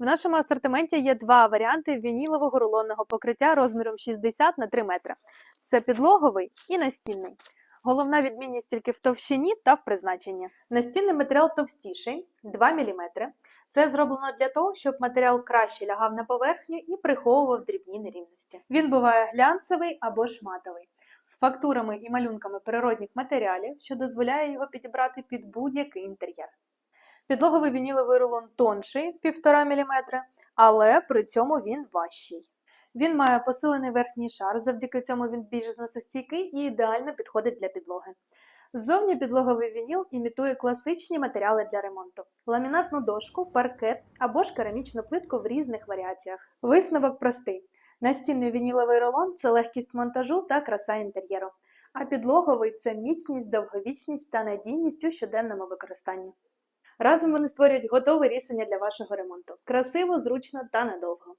В нашому асортименті є два варіанти вінілового рулонного покриття розміром 60 на 3 метри. Це підлоговий і настінний. Головна відмінність тільки в товщині та в призначенні. Настінний матеріал товстіший 2 мм. Це зроблено для того, щоб матеріал краще лягав на поверхню і приховував дрібні нерівності. Він буває глянцевий або ж матовий, з фактурами і малюнками природних матеріалів, що дозволяє його підібрати під будь-який інтер'єр. Підлоговий вініловий рулон тонший 1,5 мм, але при цьому він важчий. Він має посилений верхній шар, завдяки цьому він більш зносостійкий і ідеально підходить для підлоги. Ззовні підлоговий вініл імітує класичні матеріали для ремонту: ламінатну дошку, паркет або ж керамічну плитку в різних варіаціях. Висновок простий: настінний вініловий рулон це легкість монтажу та краса інтер'єру, а підлоговий це міцність, довговічність та надійність у щоденному використанні. Разом вони створюють готове рішення для вашого ремонту красиво, зручно та надовго.